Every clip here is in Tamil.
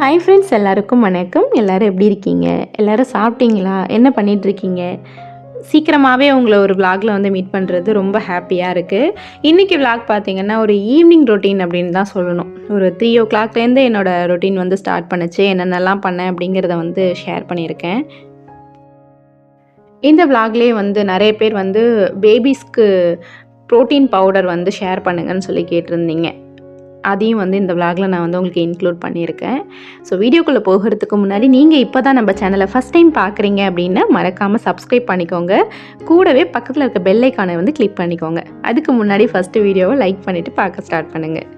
ஹாய் ஃப்ரெண்ட்ஸ் எல்லாருக்கும் வணக்கம். எல்லாரும் எப்படி இருக்கீங்க? எல்லோரும் சாப்பிட்டீங்களா? என்ன பண்ணிகிட்ருக்கீங்க சீக்கிரமாகவே உங்களை ஒரு விளாகில் வந்து மீட் பண்ணுறது ரொம்ப ஹாப்பியாக இருக்குது இன்றைக்கி விளாக் பார்த்தீங்கன்னா ஒரு ஈவினிங் ரொட்டீன் அப்படின்னு தான் சொல்லணும். ஒரு த்ரீ ஓ கிளாக்லேருந்து என்னோட ரொட்டீன் வந்து ஸ்டார்ட் பண்ணுச்சு. என்னென்னலாம் பண்ணேன் அப்படிங்கிறத வந்து ஷேர் பண்ணியிருக்கேன். இந்த விளாக்லேயே வந்து நிறைய பேர் வந்து பேபிஸ்க்கு ப்ரோட்டீன் பவுடர் வந்து ஷேர் பண்ணுங்கன்னு சொல்லி கேட்டிருந்தீங்க. அதையும் வந்து இந்த விளாகில் நான் வந்து உங்களுக்கு இன்க்ளூட் பண்ணியிருக்கேன். ஸோ வீடியோக்குள்ளே போகிறதுக்கு முன்னாடி நீங்கள் இப்போ தான் நம்ம சேனலை ஃபஸ்ட் டைம் பார்க்குறீங்க அப்படின்னா மறக்காமல் சப்ஸ்கிரைப் பண்ணிக்கோங்க. கூடவே பக்கத்தில் இருக்க பெல்லைக்கானை வந்து கிளிக் பண்ணிக்கோங்க. அதுக்கு முன்னாடி ஃபஸ்ட்டு வீடியோவை லைக் பண்ணிவிட்டு பார்க்க ஸ்டார்ட் பண்ணுங்கள்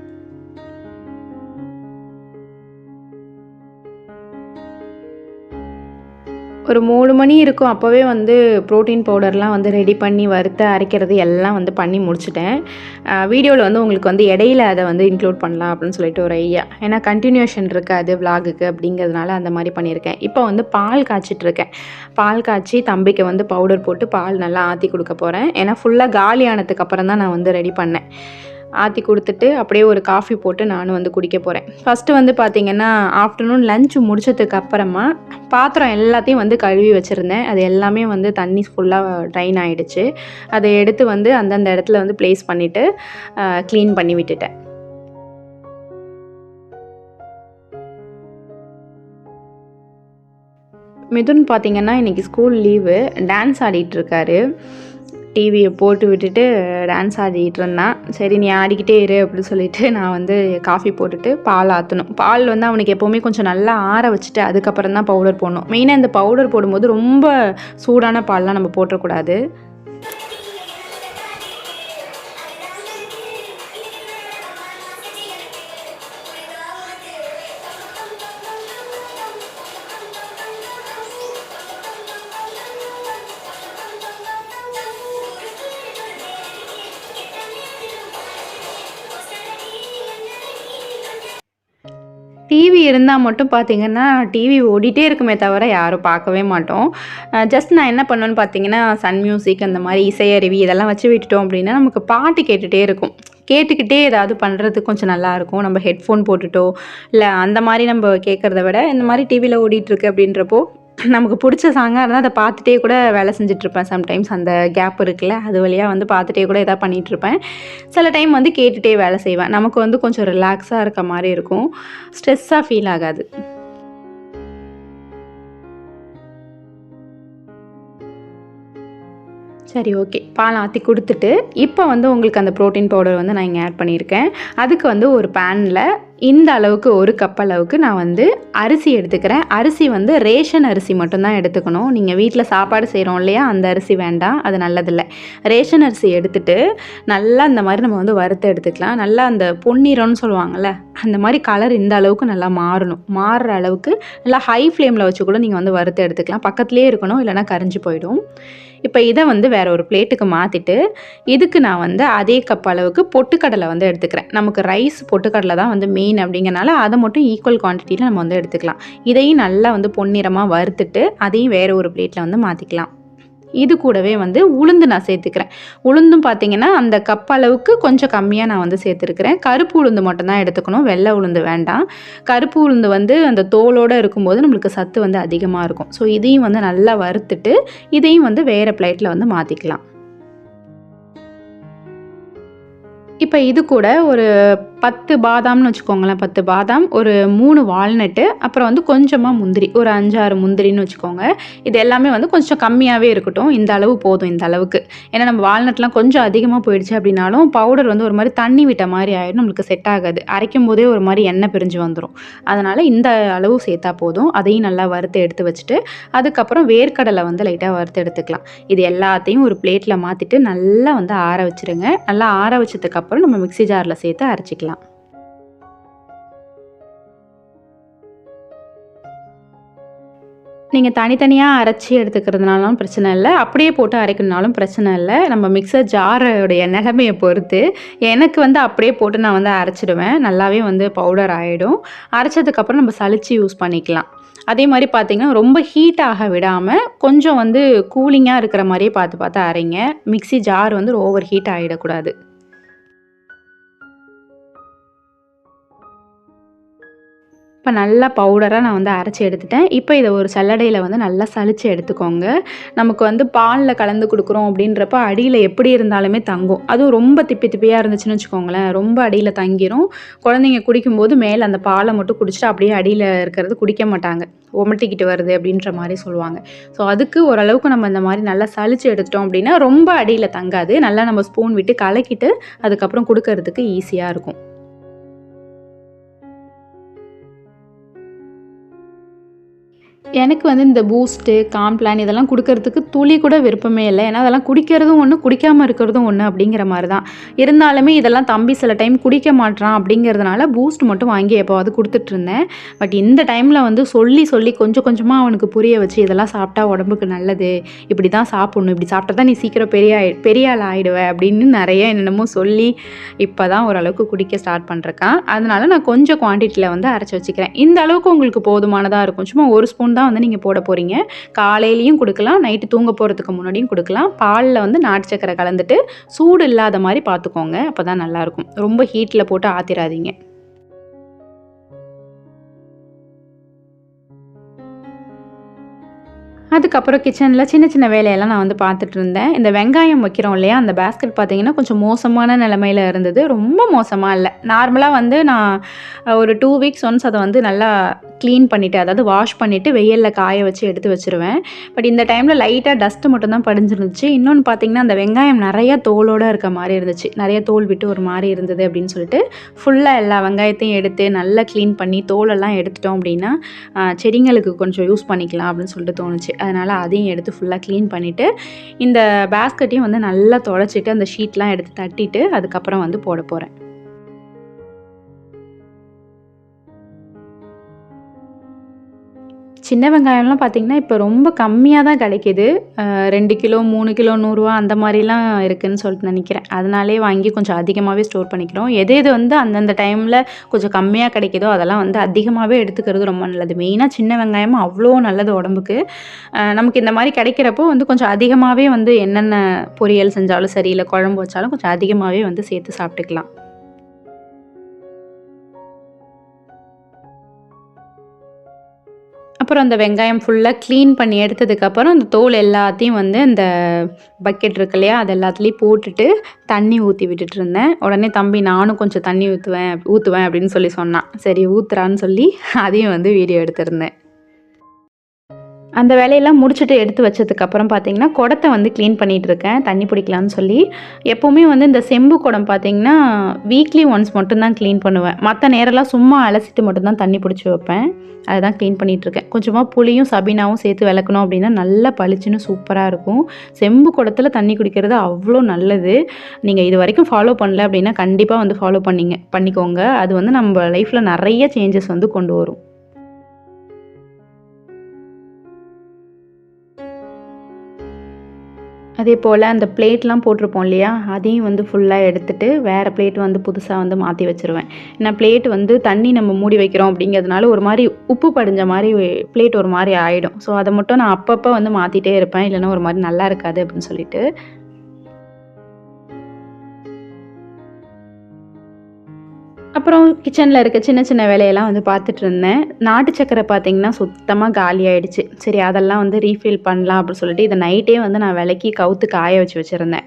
ஒரு மூணு மணி இருக்கும். அப்போவே வந்து ப்ரோட்டீன் பவுடர்லாம் வந்து ரெடி பண்ணி வறுத்து அரைக்கிறது எல்லாம் வந்து பண்ணி முடிச்சிட்டேன். வீடியோவில் வந்து உங்களுக்கு வந்து இடையில அதை வந்து இன்க்ளூட் பண்ணலாம் அப்படின்னு சொல்லிட்டு ஒரு ஐயா ஏன்னா கண்டினியூஷன் இருக்காது விலாகுக்கு அப்படிங்கிறதுனால அந்த மாதிரி பண்ணியிருக்கேன். இப்போ வந்து பால் காய்ச்சிட்ருக்கேன். பால் காய்ச்சி தம்பிக்கு வந்து பவுடர் போட்டு பால் நல்லா ஆற்றி கொடுக்க போகிறேன் ஏன்னா ஃபுல்லாக காலி ஆனதுக்கப்புறம் தான் நான் வந்து ரெடி பண்ணேன். ஆற்றி கொடுத்துட்டு அப்படியே ஒரு காஃபி போட்டு நானும் வந்து குடிக்க போகிறேன் ஃபஸ்ட்டு வந்து பார்த்திங்கன்னா ஆஃப்டர்நூன் லஞ்ச் முடிச்சதுக்கு அப்புறமா பாத்திரம் எல்லாத்தையும் வந்து கழுவி வச்சுருந்தேன். அது எல்லாமே வந்து தண்ணி ஃபுல்லாக ட்ரைன் ஆகிடுச்சு அதை எடுத்து வந்து அந்தந்த இடத்துல வந்து ப்ளேஸ் பண்ணிவிட்டு க்ளீன் பண்ணி விட்டுட்டேன். மிதுன் பார்த்தீங்கன்னா இன்றைக்கி ஸ்கூல் லீவு டான்ஸ் ஆடிட்டுருக்காரு டிவியை போட்டு விட்டுட்டு டான்ஸ் ஆடிக்கிட்டு இருந்தான் சரி நீ ஆடிக்கிட்டே இரு அப்படின்னு சொல்லிட்டு நான் வந்து காஃபி போட்டுட்டு பால் ஆற்றணும் பால் வந்து அவனுக்கு எப்போவுமே கொஞ்சம் நல்லா ஆற வச்சுட்டு அதுக்கப்புறம் தான் பவுடர் போடணும். மெயினாக இந்த பவுடர் போடும்போது ரொம்ப சூடான பால்லாம் நம்ம போட்டக்கூடாது டிவி இருந்தால் மட்டும் பார்த்தீங்கன்னா டிவி ஓடிட்டே இருக்குமே தவிர யாரும் பார்க்கவே மாட்டோம். ஜஸ்ட் நான் என்ன பண்ணுவேன்னு பார்த்தீங்கன்னா சன் மியூசிக் அந்த மாதிரி இசையருவி இதெல்லாம் வச்சு விட்டுட்டோம் அப்படின்னா நமக்கு பாட்டு கேட்டுகிட்டே இருக்கும். கேட்டுக்கிட்டே ஏதாவது பண்ணுறதுக்கு கொஞ்சம் நல்லாயிருக்கும் நம்ம ஹெட்ஃபோன் போட்டுட்டோ இல்லை அந்த மாதிரி நம்ம கேட்குறத விட இந்த மாதிரி டிவியில் ஓடிட்டுருக்கு அப்படின்றப்போ நமக்கு பிடிச்ச சாங்காக இருந்தால் அதை பார்த்துட்டே கூட வேலை செஞ்சிட்ருப்பேன் சம்டைம்ஸ் அந்த கேப் இருக்குல்ல அது வழியாக வந்து பார்த்துட்டே கூட எதாவது பண்ணிகிட்ருப்பேன் சில டைம் வந்து கேட்டுகிட்டே வேலை செய்வேன். நமக்கு வந்து கொஞ்சம் ரிலாக்ஸாக இருக்க மாதிரி இருக்கும். ஸ்ட்ரெஸ்ஸாக ஃபீல் ஆகாது. சரி ஓகே பால் ஆற்றி கொடுத்துட்டு இப்போ வந்து உங்களுக்கு அந்த ப்ரோட்டீன் பவுடர் வந்து நான் இங்கே ஆட் பண்ணியிருக்கேன். அதுக்கு வந்து ஒரு பேனில் இந்த அளவுக்கு ஒரு கப் அளவுக்கு நான் வந்து அரிசி எடுத்துக்கிறேன். அரிசி வந்து ரேஷன் அரிசி மட்டும்தான் எடுத்துக்கணும். நீங்கள் வீட்டில் சாப்பாடு செய்கிறோம் இல்லையா அந்த அரிசி வேண்டாம். அது நல்லதில்லை. ரேஷன் அரிசி எடுத்துட்டு நல்லா இந்த மாதிரி நம்ம வந்து வறுத்து எடுத்துக்கலாம். நல்லா அந்த பொன்னிறம்னு சொல்லுவாங்கள்ல அந்த மாதிரி கலர் இந்த அளவுக்கு நல்லா மாறணும். மாறுற அளவுக்கு நல்லா ஹை ஃப்ளேமில் வச்சு கூட நீங்கள் வந்து வறுத்து எடுத்துக்கலாம். பக்கத்துலேயே இருக்கணும் இல்லைன்னா கரைஞ்சி போயிடும். இப்போ இதை வந்து வேறு ஒரு பிளேட்டுக்கு மாற்றிட்டு இதுக்கு நான் வந்து அதே கப் அளவுக்கு பொட்டுக்கடலை வந்து எடுத்துக்கிறேன். நமக்கு ரைஸ் பொட்டுக்கடலை தான் வந்து மெயின் அப்படிங்கறனால அதை மட்டும் ஈக்குவல் குவான்டிட்டியில் நம்ம வந்து எடுத்துக்கலாம். இதையும் நல்லா வந்து பொன்னிறமாக வறுத்துட்டு அதையும் வேறு ஒரு பிளேட்டில் வந்து மாற்றிக்கலாம் இது கூடவே வந்து உளுந்து நான் சேர்த்துக்கிறேன். உளுந்தும் பார்த்தீங்கன்னா அந்த கப் அளவுக்கு கொஞ்சம் கம்மியாக நான் வந்து சேர்த்துருக்கிறேன். கருப்பு உளுந்து மட்டும்தான் எடுத்துக்கணும். வெள்ளை உளுந்து வேண்டாம். கருப்பு உளுந்து வந்து அந்த தோலோடு இருக்கும்போது நம்மளுக்கு சத்து வந்து அதிகமாக இருக்கும். ஸோ இதையும் வந்து நல்லா வறுத்துட்டு இதையும் வந்து வேறு பிளேட்டில் வந்து மாற்றிக்கலாம் இப்போ இது கூட ஒரு பத்து பாதாம்னு வச்சுக்கோங்களேன் பத்து பாதாம் ஒரு மூணு வால்நட்டு அப்புறம் வந்து கொஞ்சமாக முந்திரி ஒரு அஞ்சாறு முந்திரின்னு வச்சுக்கோங்க. இது எல்லாமே வந்து கொஞ்சம் கம்மியாகவே இருக்கட்டும். இந்த அளவு போதும் இந்த அளவுக்கு. ஏன்னா நம்ம வால்நட்லாம் கொஞ்சம் அதிகமாக போயிடுச்சு அப்படின்னாலும் பவுடர் வந்து ஒரு மாதிரி தண்ணி விட்ட மாதிரி ஆயிடும் நம்மளுக்கு செட் ஆகாது. அரைக்கும் போதே ஒரு மாதிரி எண்ணெய் பிரிஞ்சு வந்துடும் அதனால் இந்த அளவு சேர்த்தா போதும். அதையும் நல்லா வறுத்து எடுத்து வச்சுட்டு அதுக்கப்புறம் வேர்க்கடலை வந்து லைட்டாக வறுத்து எடுத்துக்கலாம். இது எல்லாத்தையும் ஒரு பிளேட்டில் மாற்றிட்டு நல்லா வந்து ஆற வச்சுருங்க. நல்லா ஆற வச்சதுக்கப்புறம் அப்புறம் நம்ம மிக்ஸி ஜாரில் சேர்த்து அரைச்சிக்கலாம். நீங்கள் தனித்தனியாக அரைச்சி எடுத்துக்கிறதுனாலும் பிரச்சனை இல்லை. அப்படியே போட்டு அரைக்கணுனாலும் பிரச்சனை இல்லை. நம்ம மிக்சர் ஜாரோடைய நிலைமையை பொறுத்து எனக்கு வந்து அப்படியே போட்டு நான் வந்து அரைச்சிடுவேன். நல்லாவே வந்து பவுடர் ஆகிடும். அரைச்சதுக்கப்புறம் நம்ம சளிச்சு யூஸ் பண்ணிக்கலாம். அதே மாதிரி பார்த்தீங்கன்னா ரொம்ப ஹீட் ஆக விடாமல் கொஞ்சம் வந்து கூலிங்காக இருக்கிற மாதிரியே பார்த்து பார்த்து அரைங்க. மிக்ஸி ஜார் வந்து ஓவர் ஹீட் ஆகிடக்கூடாது. இப்போ நல்லா பவுடராக நான் வந்து அரைச்சி எடுத்துட்டேன். இப்போ இதை ஒரு சல்லடையில் வந்து நல்லா சளிச்சு எடுத்துக்கோங்க. நமக்கு வந்து பாலில் கலந்து கொடுக்குறோம் அப்படின்றப்ப அடியில் எப்படி இருந்தாலுமே தங்கும். அதுவும் ரொம்ப திப்பி திப்பியாக இருந்துச்சுன்னு வச்சுக்கோங்களேன். ரொம்ப அடியில் தங்கிரும். குழந்தைங்க குடிக்கும்போது மேலே அந்த பாலை மட்டும் குடிச்சிட்டு அப்படியே அடியில் இருக்கிறது குடிக்க மாட்டாங்க. உமட்டிக்கிட்டு வருது அப்படின்ற மாதிரி சொல்லுவாங்க. ஸோ அதுக்கு ஓரளவுக்கு நம்ம இந்த மாதிரி நல்லா சளிச்சு எடுத்துட்டோம் அப்படின்னா ரொம்ப அடியில் தங்காது. நல்லா நம்ம ஸ்பூன் விட்டு கலக்கிட்டு அதுக்கப்புறம் கொடுக்கறதுக்கு ஈஸியாக இருக்கும். எனக்கு வந்து இந்த பூஸ்ட்டு காம்ப்ளான் இதெல்லாம் கொடுக்கறதுக்கு துளி கூட விருப்பமே இல்லை. ஏன்னா அதெல்லாம் குடிக்கிறதும் ஒன்று குடிக்காமல் இருக்கிறதும் ஒன்று அப்படிங்கிற மாதிரி தான் இருந்தாலுமே இதெல்லாம் தம்பி சில டைம் குடிக்க மாட்றான் அப்படிங்கிறதுனால பூஸ்ட் மட்டும் வாங்கி எப்போவாது கொடுத்துட்டு இருந்தேன். பட் இந்த டைமில் வந்து சொல்லி சொல்லி கொஞ்சம் கொஞ்சமாக அவனுக்கு புரிய வச்சு இதெல்லாம் சாப்பிட்டா உடம்புக்கு நல்லது. இப்படி தான் சாப்பிட்ணும். இப்படி சாப்பிட்டா தான் நீ சீக்கிரம் பெரிய ஆயி பெரிய ஆள் ஆயிடுவ அப்படின்னு நிறைய என்னென்னமோ சொல்லி இப்போ தான் ஓரளவுக்கு குடிக்க ஸ்டார்ட் பண்ணுறேன் அதனால நான் கொஞ்சம் குவான்டிட்டியில் வந்து அரைச்சி வச்சுக்கிறேன். இந்த அளவுக்கு உங்களுக்கு போதுமானதாக இருக்கும். சும்மா ஒரு ஸ்பூன் தான் வந்து நீங்கள் போட போகிறீங்க காலையிலையும் கொடுக்கலாம் நைட்டு தூங்க போகிறதுக்கு முன்னாடியும் கொடுக்கலாம். பாலில் வந்து நாட்டு சக்கரை கலந்துட்டு சூடு இல்லாத மாதிரி பார்த்துக்கோங்க அப்போ தான் நல்லாயிருக்கும். ரொம்ப ஹீட்டில் போட்டு ஆத்திராதீங்க. அதுக்கப்புறம் கிச்சனில் சின்ன சின்ன வேலையெல்லாம் நான் வந்து பார்த்துட்டு இருந்தேன். இந்த வெங்காயம் வைக்கிறோம் இல்லையா அந்த பேஸ்கெட் பார்த்தீங்கன்னா கொஞ்சம் மோசமான நிலமையில இருந்தது. ரொம்ப மோசமாக இல்லை. நார்மலாக வந்து நான் ஒரு டூ வீக்ஸ் ஒன்ஸ் அதை வந்து நல்லா க்ளீன் பண்ணிவிட்டு அதாவது வாஷ் பண்ணிவிட்டு வெயிலில் காய வச்சு எடுத்து வச்சுருவேன். பட் இந்த டைமில் லைட்டாக டஸ்ட்டு மட்டும் தான் படிஞ்சிருந்துச்சு. இன்னொன்று பார்த்தீங்கன்னா அந்த வெங்காயம் நிறைய தோலோடு இருக்க மாதிரி இருந்துச்சு. நிறைய தோல் விட்டு ஒரு மாதிரி இருந்தது அப்படின்னு சொல்லிட்டு ஃபுல்லாக எல்லா வெங்காயத்தையும் எடுத்து நல்லா க்ளீன் பண்ணி தோலெல்லாம் எடுத்துட்டோம் அப்படின்னா செடிங்களுக்கு கொஞ்சம் யூஸ் பண்ணிக்கலாம் அப்படின்னு சொல்லிட்டு தோணுச்சு. அதனால் அதையும் எடுத்து ஃபுல்லாக க்ளீன் பண்ணிவிட்டு இந்த பேஸ்கெட்டையும் வந்து நல்லா தொடச்சிட்டு அந்த ஷீட்லாம் எடுத்து தட்டிட்டு அதுக்கப்புறம் வந்து போட போகிறேன் சின்ன வெங்காயம்லாம் பார்த்திங்கன்னா இப்போ ரொம்ப கம்மியாக தான் கிடைக்கிது ரெண்டு கிலோ மூணு கிலோ நூறுரூவா அந்த மாதிரிலாம் இருக்குதுன்னு சொல்லிட்டு நினைக்கிறேன். அதனாலே வாங்கி கொஞ்சம் அதிகமாகவே ஸ்டோர் பண்ணிக்கிறோம். எது எது வந்து அந்தந்த டைமில் கொஞ்சம் கம்மியாக கிடைக்கிதோ அதெல்லாம் வந்து அதிகமாகவே எடுத்துக்கிறது ரொம்ப நல்லது. மெயினாக சின்ன வெங்காயமும் அவ்வளோ நல்லது உடம்புக்கு. நமக்கு இந்த மாதிரி கிடைக்கிறப்போ வந்து கொஞ்சம் அதிகமாகவே வந்து என்னென்ன பொரியல் செஞ்சாலும் சரி இல்லை குழம்பு வச்சாலும் கொஞ்சம் அதிகமாகவே வந்து சேர்த்து சாப்பிட்டுக்கலாம். அப்புறம் அந்த வெங்காயம் ஃபுல்லாக க்ளீன் பண்ணி எடுத்ததுக்கப்புறம் அந்த தோல் எல்லாத்தையும் வந்து அந்த பக்கெட் இருக்கு இல்லையா அது எல்லாத்துலேயும் போட்டுட்டு தண்ணி ஊற்றி விட்டுட்டு இருந்தேன். உடனே தம்பி நானும் கொஞ்சம் தண்ணி ஊற்றுவேன் ஊற்றுவேன் அப்படின்னு சொல்லி சொன்னான். சரி ஊற்றுறான்னு சொல்லி அதையும் வந்து வீடியோ எடுத்திருந்தேன். அந்த வேலையெல்லாம் முடிச்சுட்டு எடுத்து வச்சதுக்கப்புறம் பார்த்தீங்கன்னா குடத்தை வந்து க்ளீன் பண்ணிகிட்டு இருக்கேன். தண்ணி பிடிக்கலான்னு சொல்லி. எப்போவுமே வந்து இந்த செம்பு குடம் பார்த்தீங்கன்னா வீக்லி ஒன்ஸ் மட்டும்தான் க்ளீன் பண்ணுவேன். மற்ற நேரம்லாம் சும்மா அலசிட்டு மட்டும்தான் தண்ணி பிடிச்சி வைப்பேன். அதுதான் க்ளீன் பண்ணிகிட்ருக்கேன் கொஞ்சமாக புளியும் சபீனாவும் சேர்த்து விளக்கணும் அப்படின்னா நல்லா பளிச்சுன்னு சூப்பராக இருக்கும். செம்பு குடத்தில் தண்ணி குடிக்கிறது அவ்வளோ நல்லது. நீங்கள் இது வரைக்கும் ஃபாலோ பண்ணல அப்படின்னா கண்டிப்பாக வந்து ஃபாலோ பண்ணிங்க பண்ணிக்கோங்க. அது வந்து நம்ம லைஃப்பில் நிறைய சேஞ்சஸ் வந்து கொண்டு வரும். அதே போல் அந்த பிளேட்லாம் போட்டிருப்போம் இல்லையா? அதையும் வந்து ஃபுல்லாக எடுத்துட்டு வேறு பிளேட் வந்து புதுசாக வந்து மாற்றி வச்சுருவேன். ஏன்னா பிளேட் வந்து தண்ணி நம்ம மூடி வைக்கிறோம் அப்படிங்கிறதுனால ஒரு மாதிரி உப்பு படிஞ்ச மாதிரி பிளேட் ஒரு மாதிரி ஆகிடும் ஸோ அதை மட்டும் நான் அப்பப்போ வந்து மாற்றிட்டே இருப்பேன். இல்லைன்னா ஒரு மாதிரி நல்லா இருக்காது அப்படின்னு சொல்லிட்டு. அப்புறம் கிச்சனில் இருக்க சின்ன சின்ன வேலையெல்லாம் வந்து பார்த்துட்டு இருந்தேன். நாட்டு சக்கரை பார்த்தீங்கன்னா சுத்தமாக காலி ஆயிடுச்சு. சரி அதெல்லாம் வந்து ரீஃபில் பண்ணலாம் அப்படின்னு சொல்லிட்டு இதை நைட்டே வந்து நான் விலைக்கு கவுத்து காய வச்சு வச்சுருந்தேன்.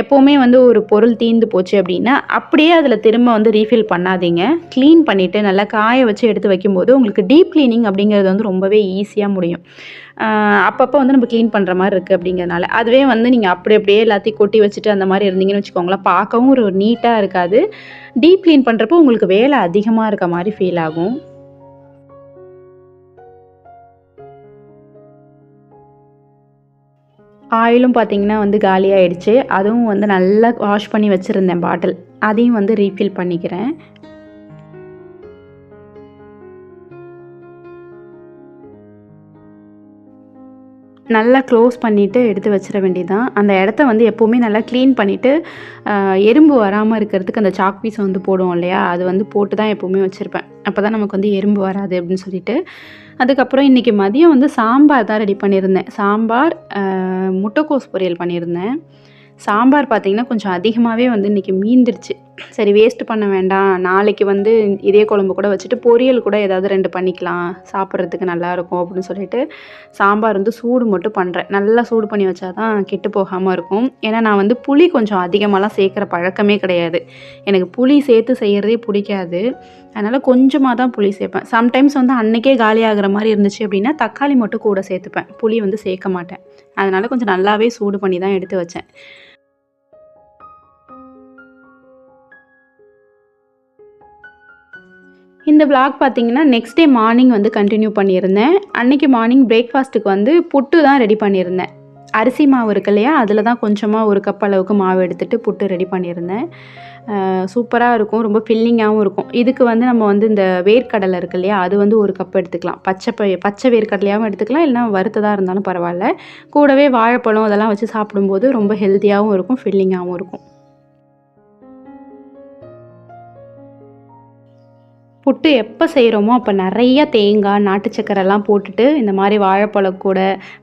எப்போவுமே வந்து ஒரு பொருள் தீந்து போச்சு அப்படின்னா அப்படியே அதில் திரும்ப வந்து ரீஃபில் பண்ணாதீங்க. க்ளீன் பண்ணிவிட்டு நல்லா காய வச்சு எடுத்து வைக்கும்போது உங்களுக்கு டீப் க்ளீனிங் அப்படிங்கிறது வந்து ரொம்பவே ஈஸியாக முடியும். அப்பப்போ வந்து நம்ம க்ளீன் பண்ணுற மாதிரி இருக்குது அப்படிங்கிறனால அதுவே வந்து நீங்கள் அப்படி அப்படியே எல்லாத்தையும் கொட்டி வச்சுட்டு அந்த மாதிரி இருந்தீங்கன்னு வச்சுக்கோங்களேன் பார்க்கவும் ஒரு நீட்டாக இருக்காது. டீப் க்ளீன் பண்ணுறப்போ உங்களுக்கு வேலை அதிகமாக இருக்க மாதிரி ஃபீல் ஆகும். ஆயிலும் பார்த்தீங்கன்னா வந்து காலியாகிடுச்சு அதுவும் வந்து நல்லா வாஷ் பண்ணி வச்சுருந்தேன் பாட்டில் அதையும் வந்து ரீஃபில் பண்ணிக்கிறேன். நல்லா க்ளோஸ் பண்ணிவிட்டு எடுத்து வச்சிட வேண்டியதான் அந்த இடத்த வந்து எப்போவுமே நல்லா க்ளீன் பண்ணிவிட்டு எறும்பு வராமல் இருக்கிறதுக்கு அந்த சாக் பீஸை வந்து போடுவோம் இல்லையா? அது வந்து போட்டு தான் எப்போவுமே வச்சுருப்பேன். அப்போ தான் நமக்கு வந்து எறும்பு வராது அப்படின்னு சொல்லிட்டு. அதுக்கப்புறம் இன்றைக்கி மதியம் வந்து சாம்பார் தான் ரெடி பண்ணியிருந்தேன். சாம்பார் முட்டைக்கோஸ் பொரியல் பண்ணியிருந்தேன். சாம்பார் பார்த்திங்கன்னா கொஞ்சம் அதிகமாகவே வந்து இன்றைக்கி மீந்துடுச்சு சரி வேஸ்ட் பண்ண வேண்டாம். நாளைக்கு வந்து இதே குழம்பு கூட வச்சுட்டு பொரியல் கூட ஏதாவது ரெண்டு பண்ணிக்கலாம். சாப்பிட்றதுக்கு நல்லாயிருக்கும் அப்படின்னு சொல்லிட்டு சாம்பார் வந்து சூடு மட்டும் பண்ணுறேன் நல்லா சூடு பண்ணி வச்சா தான் கெட்டு போகாமல் இருக்கும். ஏன்னா நான் வந்து புளி கொஞ்சம் அதிகமாகலாம் சேர்க்குற பழக்கமே கிடையாது. எனக்கு புளி சேர்த்து செய்கிறதே பிடிக்காது. அதனால் கொஞ்சமாக தான் புளி சேர்ப்பேன். சம்டைம்ஸ் வந்து அன்னைக்கே காலி ஆகிற மாதிரி இருந்துச்சு அப்படின்னா தக்காளி மட்டும் கூட சேர்த்துப்பேன். புளி வந்து சேர்க்க மாட்டேன். அதனால் கொஞ்சம் நல்லாவே சூடு பண்ணி தான் எடுத்து வச்சேன். இந்த vlog பார்த்தீங்கன்னா நெக்ஸ்ட் டே மார்னிங் வந்து கண்டினியூ பண்ணியிருந்தேன். அன்னைக்கு மார்னிங் பிரேக்ஃபாஸ்ட்டுக்கு வந்து புட்டு தான் ரெடி பண்ணியிருந்தேன். அரிசி மாவு இருக்கு இல்லையா அதில் தான் கொஞ்சமாக ஒரு கப் அளவுக்கு மாவு எடுத்துகிட்டு புட்டு ரெடி பண்ணியிருந்தேன். சூப்பராக இருக்கும் ரொம்ப ஃபில்லிங்காகவும் இருக்கும். இதுக்கு வந்து நம்ம வந்து இந்த வேர்க்கடலை இருக்கு இல்லையா அது வந்து ஒரு கப் எடுத்துக்கலாம். பச்சை ப பச்சை வேர்க்கடலையாகவும் எடுத்துக்கலாம் இல்லைனா வறுத்ததாக இருந்தாலும் பரவாயில்ல. கூடவே வாழைப்பழம் அதெல்லாம் வச்சு சாப்பிடும்போது ரொம்ப ஹெல்த்தியாகவும் இருக்கும் ஃபில்லிங்காகவும் இருக்கும். புட்டு எப்போ செய்கிறோமோ அப்போ நிறைய தேங்காய் நாட்டு சக்கரைலாம் போட்டுட்டு இந்த மாதிரி வாழைப்பழம் கூட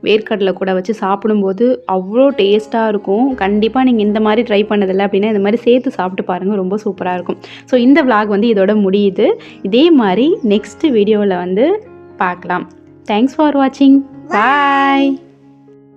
வேர்க்கடலை கூட வச்சு சாப்பிடும்போது அவ்வளோ டேஸ்ட்டாக இருக்கும். கண்டிப்பாக நீங்கள் இந்த மாதிரி ட்ரை பண்ணதில்லை அப்படின்னா இந்த மாதிரி சேர்த்து சாப்பிட்டு பாருங்கள் ரொம்ப சூப்பராக இருக்கும். ஸோ இந்த விளாக் வந்து இதோட முடியுது. இதே மாதிரி நெக்ஸ்ட் வீடியோவில் வந்து பார்க்கலாம். தேங்க்ஸ் ஃபார் வாட்சிங் பாய்